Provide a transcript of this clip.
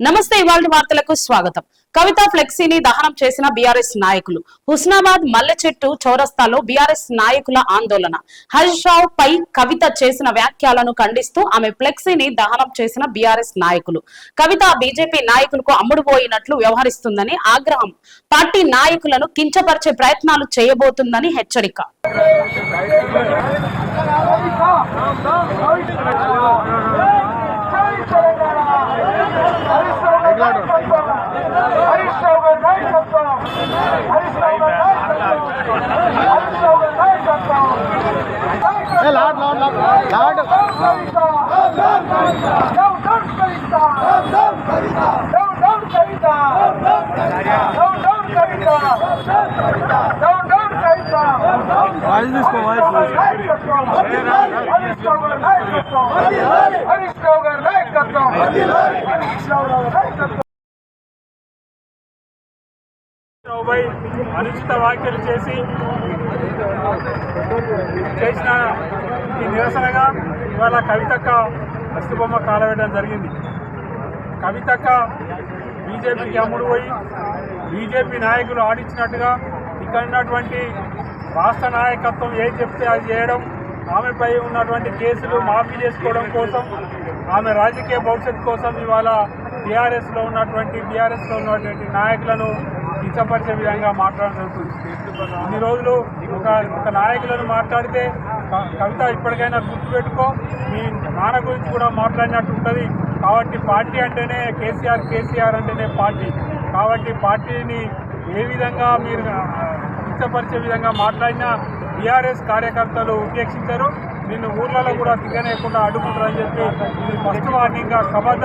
నమస్తే ఇవాళ వార్తలకు స్వాగతం కవిత ఫ్లెక్సీని దహనం చేసిన బీఆర్ఎస్ నాయకులు హుస్నాబాద్ మల్లెచెట్టు చౌరస్తాలో బీఆర్ఎస్ నాయకుల ఆందోళన హరీష్ రావు పై కవిత చేసిన వ్యాఖ్యలను ఖండిస్తూ ఆమె ఫ్లెక్సీని దహనం చేసిన బీఆర్ఎస్ నాయకులు కవిత బీజేపీ నాయకులకు అమ్ముడుపోయినట్లు వ్యవహరిస్తుందని ఆగ్రహం పార్టీ నాయకులను కించపరిచే ప్రయత్నాలు చేయబోతుందని హెచ్చరిక హరీష్ రావు గారి నాయకత్వం హరీష్ రావు గారి నాయకత్వం హరీష్ రావు గారి నాయకత్వం లాడ్ లాడ్ లాడ్ lord. Down down Kavitha down down Kavitha down down Kavitha down down Kavitha voice తీసుకో వాయిస్ హరీష్ రావు గారి నాయకత్వం. హరీష్ రావు గారి నాయకత్వం. హరీష్ రావుపై అనుచిత వ్యాఖ్యలు చేసి చేసిన ఈ నిరసనగా ఇవాళ కవితక్క అస్థిబొమ్మ కాలవేయడం జరిగింది. కవితక్క బీజేపీకి అమ్ముడు పోయి బీజేపీ నాయకులు ఆడించినట్టుగా ఇక్కడ ఉన్నటువంటి రాష్ట్ర నాయకత్వం ఏం చెప్తే అది చేయడం ఆమెపై ఉన్నటువంటి కేసులు మాఫీ చేసుకోవడం కోసం ఆమె రాజకీయ భవిష్యత్తు కోసం ఇవాళ టీఆర్ఎస్లో ఉన్నటువంటి టీఆర్ఎస్లో ఉన్నటువంటి నాయకులను కించపరిచే విధంగా మాట్లాడడం జరుగుతుంది. ఇన్ని రోజులు ఒక ఒక నాయకులను మాట్లాడితే కవిత ఇప్పటికైనా గుర్తుపెట్టుకో మీ నాన్న గురించి కూడా మాట్లాడినట్టు ఉంటుంది. కాబట్టి పార్టీ అంటేనే కేసీఆర్ కేసీఆర్ అంటేనే పార్టీ. కాబట్టి పార్టీని ఏ విధంగా మీరు ఆ, కించపరిచే విధంగా మాట్లాడినా టీఆర్ఎస్ కార్యకర్తలు ఉపేక్షించారు. నిన్ను ఊర్లలో కూడా దిగనేయకుండా అడ్డుకుంటారని చెప్పి ఫస్ట్ వార్నింగ్గా ఖబర్దార్